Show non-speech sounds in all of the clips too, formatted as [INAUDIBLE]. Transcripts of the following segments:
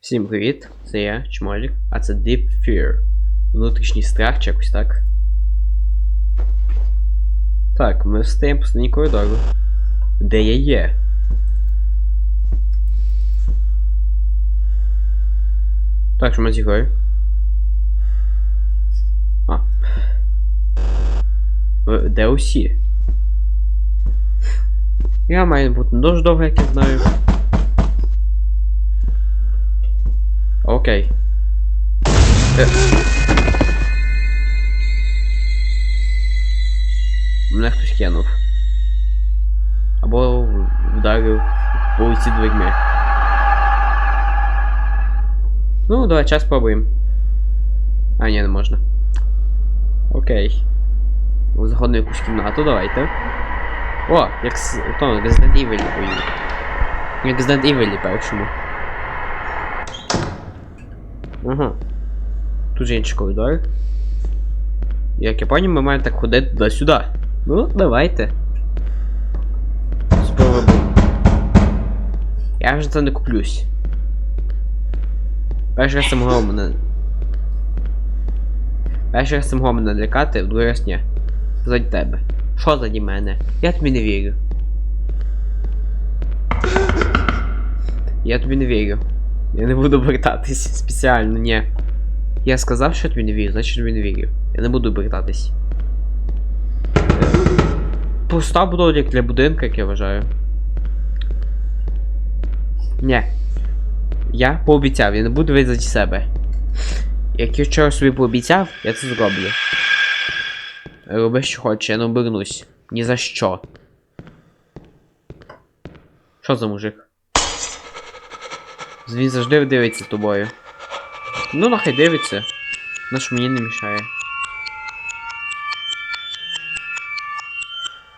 Всім привіт, це я, Чмолік, а це Deep Fear. Внутрішній страх чи якось так. Так, ми встаємо по стороні коридору. Де я є? Так, що ми з Ігорем? А. Де усі? Я маю бути дуже довго, як я знаю. Окей. Е. Мене хтось кинув. Або вдарив по вулиці дверьми. Ну, давай час спробуємо. А, ні, не можна. Окей. Заходимо якусь кімнату, давайте. О, як з Resident Evil. Як Resident Evil першому. Ага. Тут же інший коридор. Як я понял, ми маємо так ходити туди-сюди. Ну, давайте. Спробуємо. Я вже це не куплюсь. Перший раз це могло мене. Перший раз це могло мене лякати, в другий раз ні. Заді тебе. Що заді мене? Я тобі не вірю. Я тобі не вірю. Я не буду вертатись спеціально, ні. Я сказав, що не вірю, значить не вірю. Я не буду вертатись. Будова як для будинка, як я вважаю. Ні. Я пообіцяв, я не буду вирізати себе. Як я вчора собі пообіцяв, я це зроблю. Роби, що хочеш, я не обернусь. Ні за що. Що за мужик? Він завжди дивиться тобою. Ну, нахай дивиться. Ну що мені не мішає.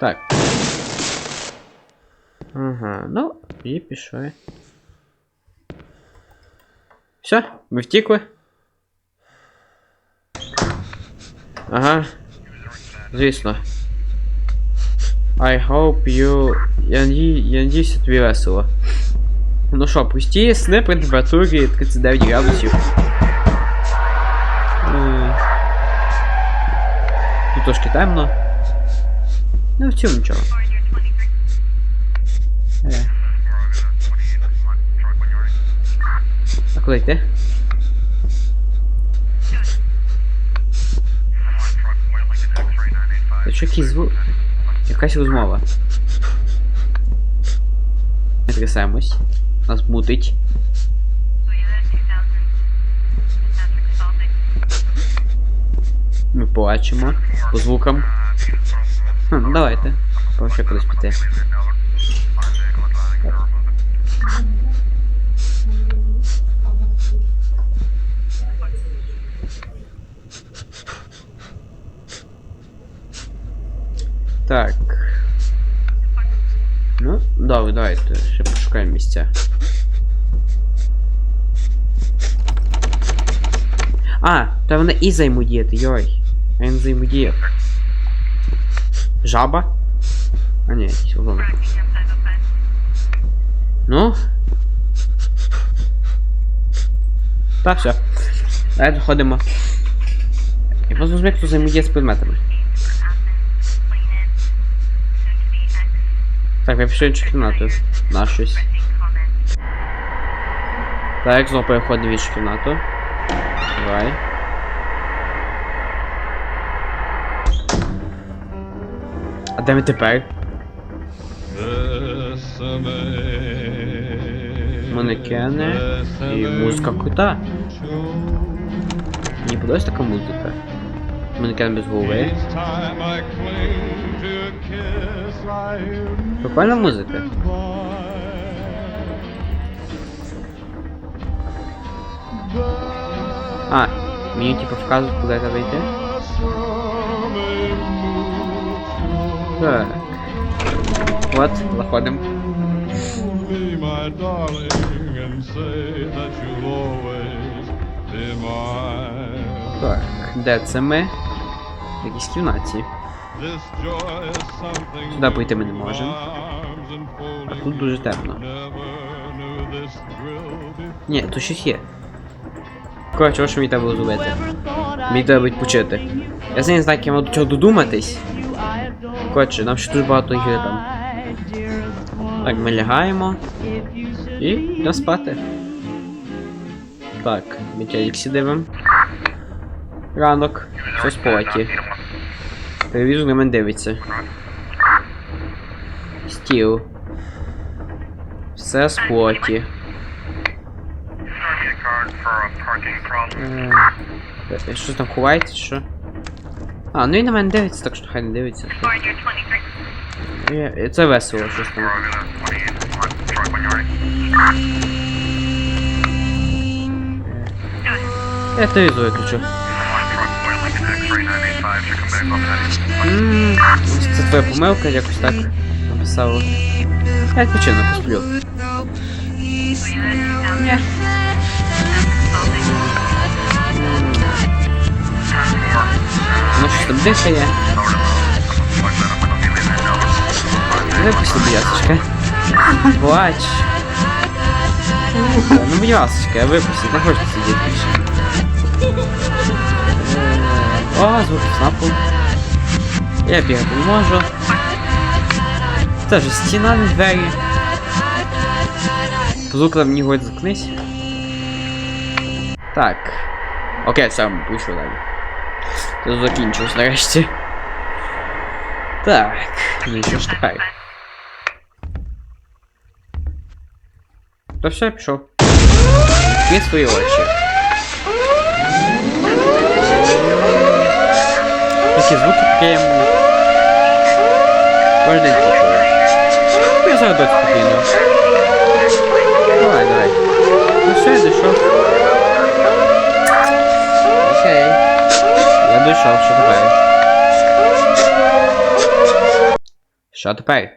Так. Ага, ну, і пішли. Все, ми втікли. Ага. Звісно. I hope you... Я, наді... я надіюся, тобі весело. Ну що, пусті сни при температурі 39 градусів. М. Тут трошки темно. Ну, в цьому нічого. Е. А куди йти? Це що якийсь звук? Якась розмова. Ми трясемось. Нас мутить. Ми плачемо по звукам. Хм, ну давайте. Проще кудись піти. Так. Ну, добре, давайте ще пошукаємо місця. А, та вона і взаємодіяти, йой. А я не. Жаба? А ні, якийсь. Ну. Та все. Давайте ходимо. Я просто розумію, хто взаємодіє з предметами. Так, я пішов іншу кімнату. На щось. Так, знову переходимо в іншу кімнату. Давай. А де ми тепер? Манекени і музика крута. Мені подобається така музика. Манекен без голови. Прикольна музика. А, мені типу вказують, куди треба йти. Так. От, заходимо. Так, де це ми? В якійсь кімнаті. Сюди пройти ми не можемо. А тут дуже темно. Ні, тут щось є. Коротше, що мені треба було зробити? Мені треба відпочити. Я не знаю, як я мав до цього додуматись. Коротше, нам ще дуже багато ігри там. Так, ми лягаємо. І йдемо спати. Так, ми телексі дивимо. Ранок. Все споті. Телевізор на мене дивиться. Стіл. Все споті. Е, Що там ховається, що? А, ну і на мене дивиться, так що хай не дивиться. Е, е, Це весело, щось там. Я телевізор виключу. Ммм, це твоя помилка, якось так написало. Я відпочину, посплю. Ні. Воно щось там дихає. Випусти, будь ласочка. Плач. Ну, будь ласочка, випусти, не хочеться сидіти більше. Е, О, звук снапу. Я бігати не можу. Це ж стіна не двері. Звук там мені говорить заткнись. Так. Окей, сам пишу далі. Це закінчилось нарешті. Так, ну і що ж тепер? Та все, я пішов. Відкрий свої очі. Які звуки приємні. Кожен день. Ну, Я зараз досить спокійно. Давай, давай. Ну все, я дійшов. Окей. Я дійшов, що тепер? Що тепер?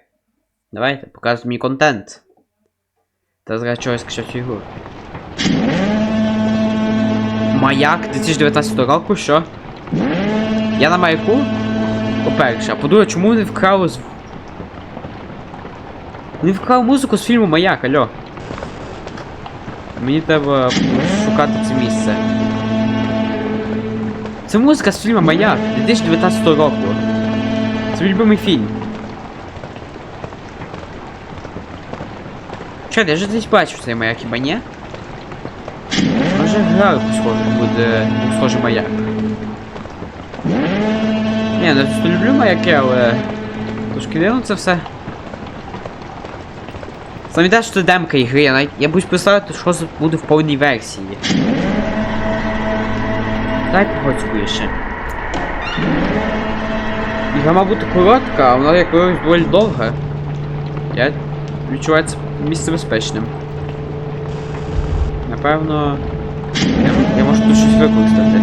Давайте, показуй мій контент. Та зараз чогось скачати ігру. Маяк 2019 року, що? Я на маяку? По-перше, а по-друге, чому не вкрали з... Не вкрав музику з фільму Маяк, алло. Мені треба шукати це місце. Це музика з фільму Маяк 2019 року. Це мій любимий фільм. Чо, я ж десь бачив цей маяк, хіба ні? Може гра якусь схожу буде схожий маяк. Ні, я просто люблю маяки, але... Трошки дивно це все. Сам ідеш, що це демка ігри, я навіть я боюсь представити, що буде в повній версії. Дай походь скоріше. Ігра бути коротка, а вона як виявилось доволі довга. Я відчуваю це місце безпечним. Напевно. Я, я можу тут щось використати.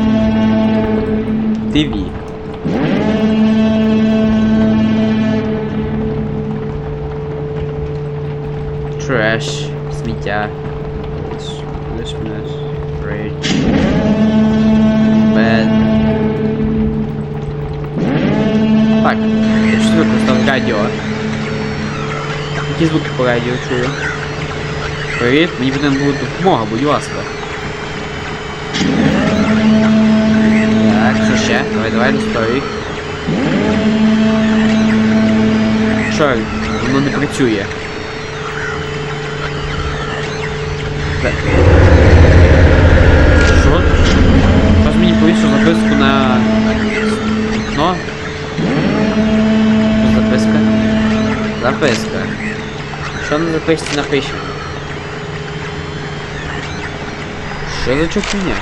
ТВ. Треш. Сміття. Лишмінеш. Рейдж. Бед. Так, я щось використав радіо. Які звуки по радіо чую? Привіт, мені потрібна буде допомога, будь ласка. Так, що ще? Давай, давай, достой. Чорт, воно не працює. Так. Що? Зараз мені повісив записку на вікно. Що записка? Записка. Що на записці напишемо? Що за чупиня?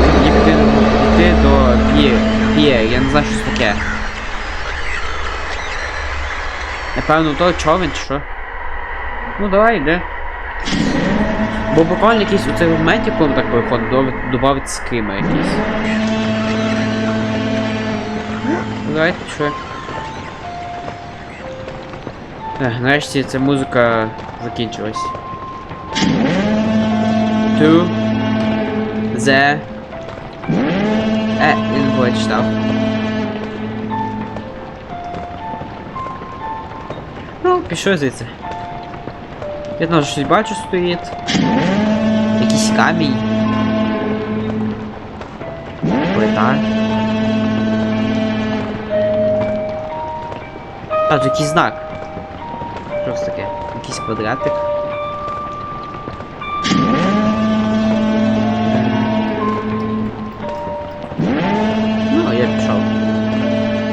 Мені піти, піти до п'є, п'є, я не знаю, що це таке. Напевно, то човен чи що? Ну давай, йди. Бо буквально якийсь у цей момент, коли так виходить, додавить скрима якийсь. Ну давай, що? Ех, нарешті ця музика закінчилась. To the Я не було читав. Ну, пішов звідси. Я там щось бачу стоїть. Якийсь камінь. Плита. А, тут якийсь знак. Це таке? Якийсь квадратик.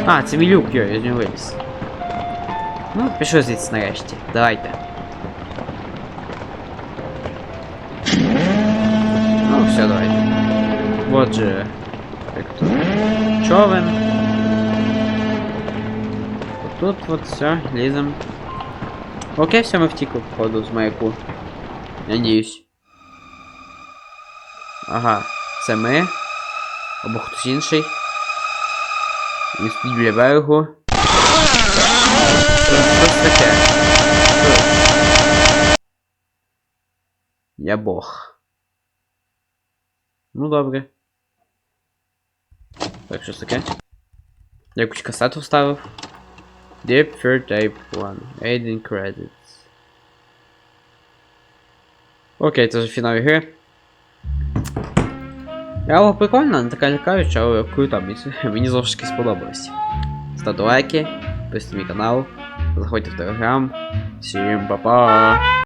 А, це мій люк, я з нього виліз. Ну, пішов звідси нарешті. Давайте. Ну, все, давайте. Вот же. Як тут. Човен. Тут вот все, лізем. Окей, все, ми втікли, походу, з маяку. Надіюсь. Ага, це ми. Або хтось інший. Стоїть біля берегу. Що це таке? Я Бог. Ну добре. Так, що таке? Я якусь касету вставив. Deep Third Tape 1. Aiding Credits. Окей, це вже фінал ігри. Але прикольно, не така лякаюча, але крута, [LAUGHS] мені, знову сподобалось. Ставте лайки, підписуйтесь на мій канал, заходьте в телеграм. Всім па-па!